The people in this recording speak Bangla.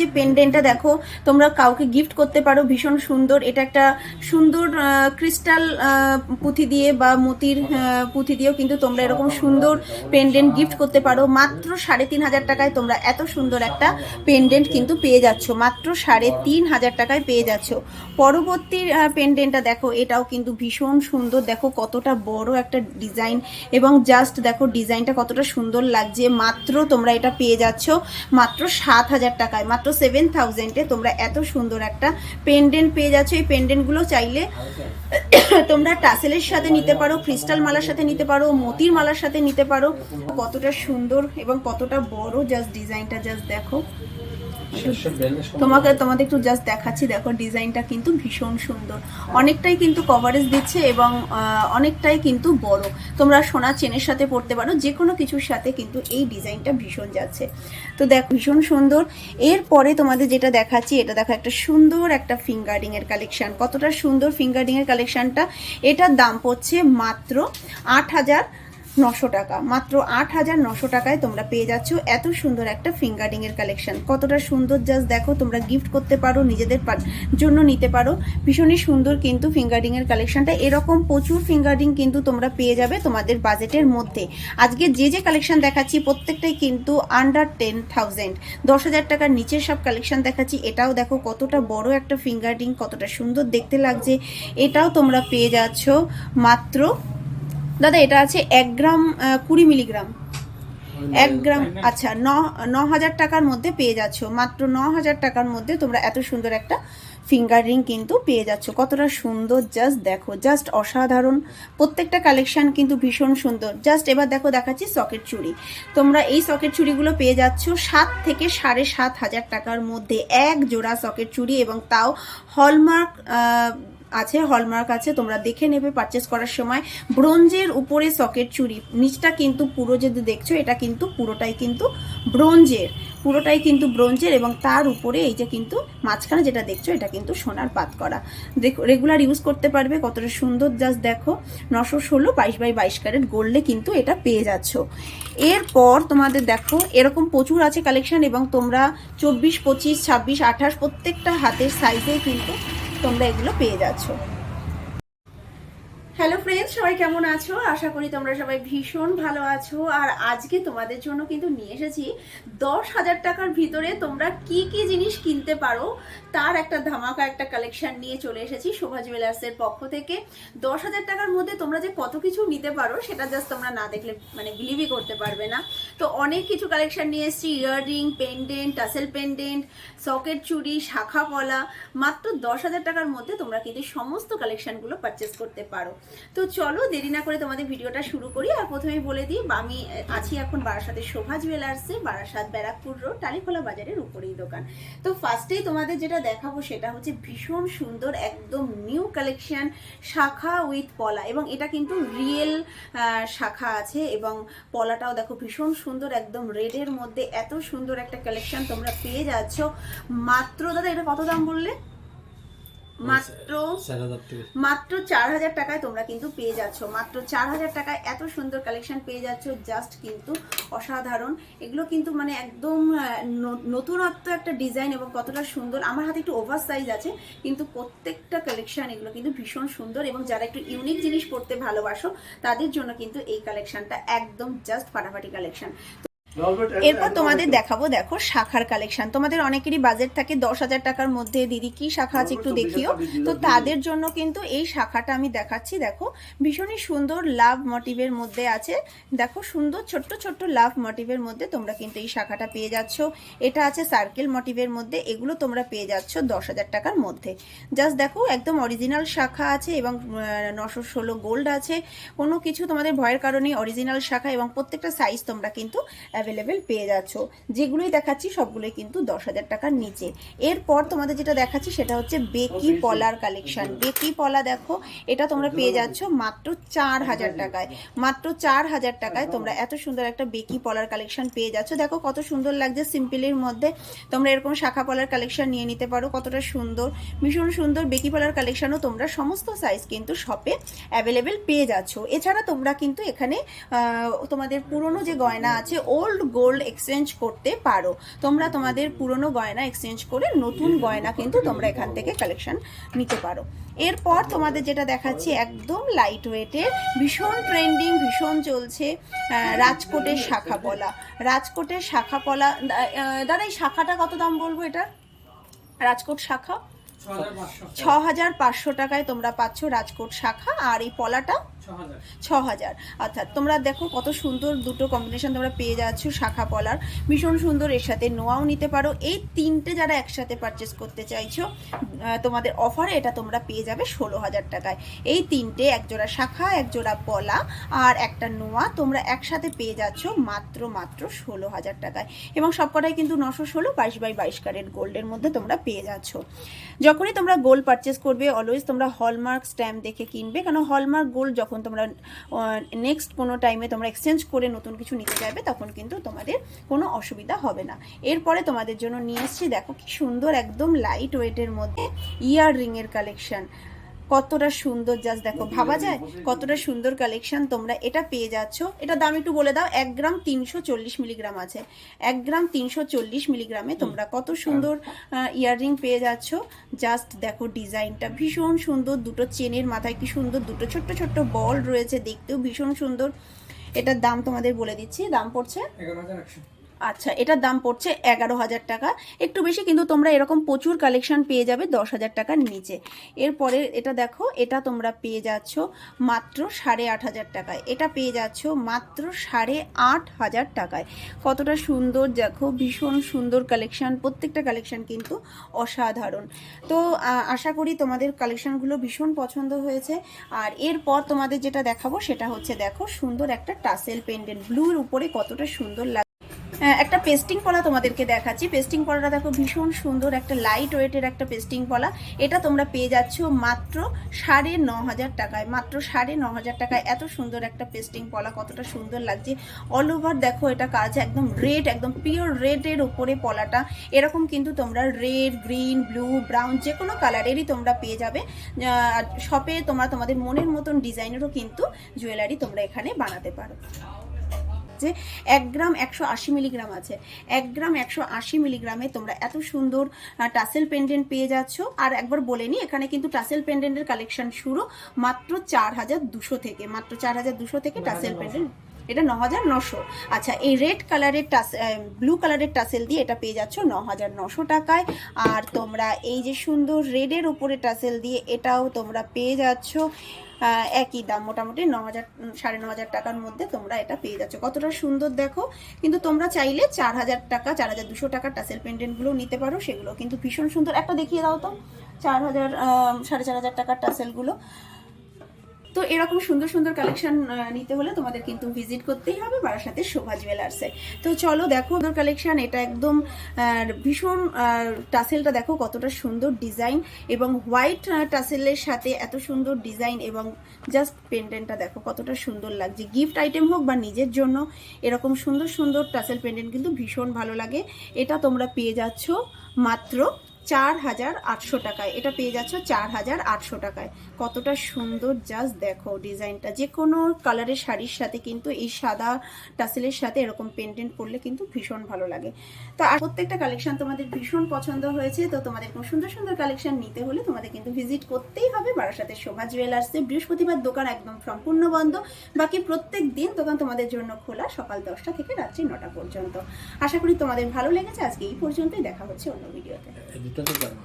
যে পেন্ডেন্টটা দেখো, তোমরা কাউকে গিফট করতে পারো, ভীষণ সুন্দর। এটা একটা সুন্দর ক্রিস্টাল পুঁথি দিয়ে বা মতির পুঁথি দিয়েও কিন্তু তোমরা এরকম সুন্দর পেন্ডেন্ট গিফট করতে পারো। মাত্র সাড়ে তিন হাজার টাকায় তোমরা এত সুন্দর একটা পেন্ডেন্ট কিন্তু পেয়ে যাচ্ছ। মাত্র সাড়ে তিন হাজার টাকায় পেয়ে যাচ্ছ। পরবর্তী পেন্ডেন্টটা দেখো, এটাও কিন্তু ভীষণ সুন্দর। দেখো কতটা বড় একটা ডিজাইন এবং জাস্ট দেখো ডিজাইনটা কতটা সুন্দর লাগছে। মাত্র তোমরা এটা পেয়ে যাচ্ছ, মাত্র সাত হাজার টাকায়। মাত্র সেভেন থাউজেন্ডে তোমরা এত সুন্দর একটা পেন্ডেন্ট পেয়ে যাচ্ছ। এই পেন্ডেন্টগুলো চাইলে তোমরা টাসেলের সাথে নিতে পারো ক্রিস্টাল মালার সাথে নিতে পারো, মতির মালার সাথে নিতে পারো। কতটা সুন্দর এবং কতটা বড় জাস্ট ডিজাইনটা জাস্ট দেখো। তোমাকে, তোমাদের একটু জাস্ট দেখাচ্ছি। দেখো, ডিজাইনটা কিন্তু ভীষণ সুন্দর। অনেকটাই কিন্তু কভারেজ দিচ্ছে এবং অনেকটাই কিন্তু বড়। তোমরা সোনা চেনের সাথে পড়তে পারো যে কোনো কিছুর সাথে কিন্তু এই ডিজাইনটা ভীষণ যাচ্ছে। তো দেখ, ভীষণ সুন্দর। এরপরে তোমাদের যেটা দেখাচ্ছি, এটা দেখো, একটা সুন্দর একটা ফিঙ্গারিং এর কালেকশন কতটা সুন্দর ফিঙ্গারিং এর কালেকশনটা এটার দাম পড়ছে মাত্র আট হাজার নশো টাকা। মাত্র আট হাজার নশো টাকায় তোমরা পেয়ে যাচ্ছ এত সুন্দর একটা ফিঙ্গারিং এর কালেকশন কতটা সুন্দর জাস্ট দেখো, তোমরা গিফট করতে পারো, নিজেদের জন্য নিতে পারো। ভীষণই সুন্দর কিন্তু ফিঙ্গারিং এর কালেকশনটা এরকম প্রচুর ফিঙ্গারিং কিন্তু তোমরা পেয়ে যাবে তোমাদের বাজেটের মধ্যে। আজকে যে যে কালেকশন দেখাচ্ছি, প্রত্যেকটাই কিন্তু আন্ডার টেন থাউজেন্ড দশ হাজার টাকার নিচের সব কালেকশন দেখাচ্ছি। এটাও দেখো কতটা বড় একটা ফিঙ্গারিং কতটা সুন্দর দেখতে লাগছে। এটাও তোমরা পেয়ে যাচ্ছ মাত্র দাদা, এটা আছে এক গ্রাম কুড়ি মিলিগ্রাম। এক গ্রাম আচ্ছা ন হাজার টাকার মধ্যে পেয়ে যাচ্ছ। মাত্র ন হাজার টাকার মধ্যে তোমরা এত সুন্দর একটা ফিঙ্গার রিং কিন্তু পেয়ে যাচ্ছ। কতটা সুন্দর জাস্ট দেখো জাস্ট অসাধারণ। প্রত্যেকটা কালেকশান কিন্তু ভীষণ সুন্দর। জাস্ট এবার দেখো, দেখাচ্ছি সকেট চুড়ি। তোমরা এই সকেট চুড়িগুলো পেয়ে যাচ্ছ সাত থেকে সাড়ে সাত হাজার টাকার মধ্যে। এক জোড়া সকেট চুড়ি এবং তাও হলমার্ক আছে হলমার্ক আছে, তোমরা দেখে নেবে পারচেস করার সময়। ব্রোঞ্জের উপরে সকেট চুড়ি নিচটা কিন্তু পুরো যদি দেখছ, এটা কিন্তু পুরোটাই কিন্তু ব্রোঞ্জের। পুরোটাই কিন্তু ব্রোঞ্জের এবং তার উপরে এই যে কিন্তু মাঝখানে যেটা দেখছ, এটা কিন্তু সোনার পাত করা। দেখো রেগুলার ইউজ করতে পারবে, কতটা সুন্দর। জাস্ট দেখো, নশো ষোলো বাইশ বাই বাইশ ক্যারেট গোল্ডে কিন্তু এটা পেয়ে যাচ্ছ। এরপর তোমাদের দেখো, এরকম প্রচুর আছে কালেকশন এবং তোমরা চব্বিশ, পঁচিশ, ছাব্বিশ, আঠাশ প্রত্যেকটা হাতের সাইজে কিন্তু তোমরা এগুলো পেয়ে যাচ্ছ। হ্যালো ফ্রেন্ডস সবাই কেমন আছো? আশা করি তোমরা সবাই ভীষণ ভালো আছো। আর আজকে তোমাদের জন্য কিন্তু নিয়ে এসেছি দশ হাজার টাকার ভিতরে তোমরা কি কি জিনিস কিনতে পারো, তার একটা ধামাকা একটা কালেকশন নিয়ে চলে এসেছি শোভা জুয়েলার্সের পক্ষ থেকে। দশ হাজার টাকার মধ্যে তোমরা যে কত কিছু নিতে পারো, সেটা জাস্ট তোমরা না দেখলে মানে বিলিভই করতে পারবে না। তো অনেক কিছু কালেকশন নিয়ে এসেছি earring pendant tassel pendant socket চুড়ি, শাখা পলা মাত্র দশ হাজার টাকার মধ্যে তোমরা কিন্তু সমস্ত কালেকশনগুলো পারচেস করতে পারো। তো চলো, দেরি না করে তোমাদের ভিডিওটা শুরু করি। আর প্রথমেই বলে দিই, আমি আছি এখন বারাসাতের শোভা জুয়েলার্সে, বারাসাত ব্যারাকপুর রোড, টালিখোলা বাজারের উপরেই দোকান। তো ফার্স্টেই তোমাদের যেটা দেখাবো, সেটা হচ্ছে ভীষণ সুন্দর, একদম নিউ কালেকশন শাখা উইথ পলা। এবং এটা কিন্তু রিয়েল শাখা আছে এবং পলাটাও দেখো ভীষণ সুন্দর, একদম রেডের মধ্যে এত সুন্দর একটা কালেকশন তোমরা পেয়ে যাচ্ছ। মাত্র দাদা, এটা কত দাম বললে? মাত্র চার হাজার মাত্র চার হাজার টাকায় তোমরা কিন্তু পেয়ে যাচ্ছ। মাত্র চার হাজার টাকায় এত সুন্দর কালেকশন পেয়ে যাচ্ছ জাস্ট কিন্তু অসাধারণ। এগুলো কিন্তু মানে একদম নতুনত্ব একটা ডিজাইন এবং কতটা সুন্দর। আমার হাতে একটু ওভার সাইজ আছে কিন্তু প্রত্যেকটা কালেকশন এগুলো কিন্তু ভীষণ সুন্দর এবং যারা একটু ইউনিক জিনিস পড়তে ভালোবাসো তাদের জন্য কিন্তু এই কালেকশনটা একদম জাস্ট ফাটাফাটি কালেকশন এরপর তোমাদের দেখাবো দেখো শাখার কালেকশন তোমাদের অনেকেরই বাজেট থাকে দশ হাজার টাকার মধ্যে। দিদি কি শাখা আছে একটু দেখিও। তো তাদের জন্য কিন্তু এই শাখাটা আমি দেখাচ্ছি। দেখো ভীষণই সুন্দর লাভ মোটিভের মধ্যে আছে। দেখো সুন্দর ছোট্ট ছোট্ট লাভ মোটিভের মধ্যে তোমরা কিন্তু এই শাখাটা পেয়ে যাচ্ছ। এটা আছে সার্কেল মোটিভের মধ্যে। এগুলো তোমরা পেয়ে যাচ্ছ দশ হাজার টাকার মধ্যে। জাস্ট দেখো একদম অরিজিনাল শাখা আছে এবং নশো ষোলো গোল্ড আছে। কোনো কিছু তোমাদের ভয়ের কারণে অরিজিনাল শাখা এবং প্রত্যেকটা সাইজ তোমরা কিন্তু অ্যাভেলেবেল পেয়ে যাচ্ছ। যেগুলোই দেখাচ্ছি সবগুলোই কিন্তু দশ হাজার টাকার নিচে। এরপর তোমাদের যেটা দেখাচ্ছি সেটা হচ্ছে বেকি পলার কালেকশন বেকি পলা দেখো এটা তোমরা পেয়ে যাচ্ছ মাত্র চার হাজার টাকায়। মাত্র চার হাজার টাকায় তোমরা এত সুন্দর একটা বেকি পলার কালেকশন পেয়ে যাচ্ছ। দেখো কত সুন্দর লাগছে সিম্পলের মধ্যে। তোমরা এরকম শাখা পলার কালেকশন নিয়ে নিতে পারো কতটা সুন্দর। ভীষণ সুন্দর বেকি পলার কালেকশনও তোমরা সমস্ত সাইজ কিন্তু শপে অ্যাভেলেবেল পেয়ে যাচ্ছ। এছাড়া তোমরা কিন্তু এখানে তোমাদের পুরনো যে গয়না আছে ওল্ড ওল্ড গোল্ড এক্সচেঞ্জ করতে পারো। তোমরা তোমাদের পুরনো গয়না এক্সচেঞ্জ করে নতুন গয়না কিন্তু তোমরা এখান থেকে কালেকশন নিতে পারো। এরপর তোমাদের যেটা দেখাচ্ছি একদম লাইট ওয়েটের ভীষণ ট্রেন্ডিং ভীষণ চলছে রাজকোটের শাখা পলা। রাজকোটের শাখা পলা দাদা এই শাখাটা কত দাম বলব এটার রাজকোট শাখা? ছ হাজার পাঁচশো ছ হাজার পাঁচশো টাকায় তোমরা পাচ্ছ রাজকোট শাখা আর এই পলাটা ছ হাজার অর্থাৎ তোমরা দেখো কত সুন্দর দুটো কম্বিনেশন তোমরা পেয়ে যাচ্ছ শাখা পলার। ভীষণ সুন্দর এর সাথে নোয়াও নিতে পারো। এই তিনটে যারা একসাথে পারচেস করতে চাইছো তোমাদের অফারে এটা তোমরা পেয়ে যাবে ষোলো হাজার টাকায়। এই তিনটে একজোড়া শাখা একজোড়া পলা আর একটা নোয়া তোমরা একসাথে পেয়ে যাচ্ছ মাত্র মাত্র ষোলো হাজার টাকায়। এবং সবকটাই কিন্তু নশো ষোলো বাইশ বাই বাইশ ক্যারেট গোল্ডের মধ্যে তোমরা পেয়ে যাচ্ছ। যখনই তোমরা গোল্ড পারচেস করবে অলওয়েজ তোমরা হলমার্ক স্ট্যাম্প দেখে কিনবে। কারণ হলমার্ক গোল্ড যখন তোমরা নেক্সট কোনো টাইমে তোমরা এক্সচেঞ্জ করে নতুন কিছু নিতে যাবে, তখন কিন্তু তোমাদের কোনো অসুবিধা হবে না। এরপরে তোমাদের জন্য নিয়ে এসছি, দেখো কি সুন্দর একদম লাইট ওয়েটের মধ্যে ইয়ার রিংয়ের কালেকশন কতটা সুন্দর জাস্ট দেখো ভাবা যায়? কতটা সুন্দর কালেকশন তোমরা এটা পেয়ে যাচ্ছ। এটা দাম একটু বলে দাও এক গ্রাম তিনশো চল্লিশ মিলিগ্রাম আছে। এক গ্রাম তিনশো চল্লিশ মিলিগ্রামে তোমরা কত সুন্দর ইয়াররিং পেয়ে যাচ্ছ। জাস্ট দেখো ডিজাইনটা ভীষণ সুন্দর দুটো চেনের মাথায় কি সুন্দর দুটো ছোট্ট ছোট্ট বল রয়েছে দেখতেও ভীষণ সুন্দর। এটার দাম তোমাদের বলে দিচ্ছি দাম পড়ছে আচ্ছা এটার দাম পড়ছে এগারো হাজার টাকা। একটু বেশি কিন্তু তোমরা এরকম প্রচুর কালেকশন পেয়ে যাবে দশ হাজার টাকার নিচে। এরপরে এটা দেখো, এটা তোমরা পেয়ে যাচ্ছ মাত্র সাড়ে আট হাজার টাকায়। এটা পেয়ে যাচ্ছ মাত্র সাড়ে আট হাজার টাকায়। কতটা সুন্দর, দেখো, ভীষণ সুন্দর কালেকশন প্রত্যেকটা কালেকশন কিন্তু অসাধারণ। তো আশা করি তোমাদের কালেকশনগুলো ভীষণ পছন্দ হয়েছে। আর এরপর তোমাদের যেটা দেখাবো সেটা হচ্ছে, দেখো, সুন্দর একটা টাসেল পেন্ডেন্ট ব্লুর উপরে কতটা সুন্দর একটা পেস্টিং পলা তোমাদেরকে দেখাচ্ছি। পেস্টিং পলাটা দেখো ভীষণ সুন্দর, একটা লাইট ওয়েটের একটা পেস্টিং পলা এটা তোমরা পেয়ে যাচ্ছ মাত্র সাড়ে ন হাজার টাকায়। মাত্র সাড়ে ন হাজার টাকায় এত সুন্দর একটা পেস্টিং পলা কতটা সুন্দর লাগছে। অল ওভার দেখো, এটা কাজ একদম রেড একদম পিওর রেডের উপরে পলাটা এরকম কিন্তু তোমরা রেড গ্রিন ব্লু ব্রাউন যে কোনো কালারেরই তোমরা পেয়ে যাবে। শপে তোমরা তোমাদের মনের মতন ডিজাইনেরও কিন্তু জুয়েলারি তোমরা এখানে বানাতে পারো। যে এক গ্রাম একশো আশি মিলিগ্রাম আছে। এক গ্রাম একশো আশি মিলিগ্রামে তোমরা এত সুন্দর টাসেল পেন্ডেন্ট পেয়ে যাচ্ছ। আর একবার বলে নি এখানে কিন্তু টাসেল পেন্ডেন্টের কালেকশন শুরু মাত্র চার হাজার দুশো থেকে। মাত্র চার হাজার দুশো থেকে টাসেল পেন্ডেন্ট এটা ন হাজার নশো আচ্ছা এই রেড কালারের টাস ব্লু কালারের টাসেল দিয়ে এটা পেয়ে যাচ্ছ ন হাজার নশো টাকায়। আর তোমরা এই যে সুন্দর রেডের উপরে টাসেল দিয়ে এটাও তোমরা পেয়ে যাচ্ছ। একই দাম, মোটামুটি ন হাজার সাড়ে ন হাজার টাকার মধ্যে তোমরা এটা পেয়ে যাচ্ছ। কতটা সুন্দর দেখো। কিন্তু তোমরা চাইলে চার হাজার টাকা, চার হাজার দুশো টাকার টাসেল পেন্ডেন্টগুলো নিতে পারো, সেগুলো কিন্তু ভীষণ সুন্দর। একটা দেখিয়ে দাও তো, চার হাজার সাড়ে চার হাজার টাকার টাসেলগুলো তো এরকম সুন্দর সুন্দর কালেকশন নিতে হলে তোমাদের কিন্তু ভিজিট করতেই হবে বারাসাতে শোভা জুয়েলার্সে তো চলো দেখো সুন্দর কালেকশন এটা একদম ভীষণ টাসেলটা দেখো কতটা সুন্দর ডিজাইন এবং হোয়াইট টাসেলের সাথে এত সুন্দর ডিজাইন এবং জাস্ট পেন্ডেন্টটা দেখো কতটা সুন্দর লাগছে। গিফট আইটেম হোক বা নিজের জন্য, এরকম সুন্দর সুন্দর টাসেল পেন্ডেন্ট কিন্তু ভীষণ ভালো লাগে। এটা তোমরা পেয়ে যাচ্ছ মাত্র চার হাজার আটশো টাকায়। এটা পেয়ে যাচ্ছ চার হাজার আটশো টাকায়। কতটা সুন্দর জাস্ট দেখো ডিজাইনটা। যে কোনো কালারের শাড়ির সাথে কিন্তু এই সাদা টাসেলের সাথে এরকম পেন্টেন্ট পরলে কিন্তু ভীষণ ভালো লাগে। তো আর প্রত্যেকটা কালেকশন তোমাদের ভীষণ পছন্দ হয়েছে। তো তোমাদের কোনো সুন্দর সুন্দর কালেকশন নিতে হলে তোমাদের কিন্তু ভিজিট করতেই হবে বারাসাতে শোভা জুয়েলার্সে বৃহস্পতিবার দোকান একদম সম্পূর্ণ বন্ধ। বাকি প্রত্যেক দিন দোকান তোমাদের জন্য খোলা সকাল দশটা থেকে রাত্রি নটা পর্যন্ত। আশা করি তোমাদের ভালো লেগেছে। আজকে এই পর্যন্তই। দেখা হচ্ছে অন্য ভিডিওতে দুটো তো পারব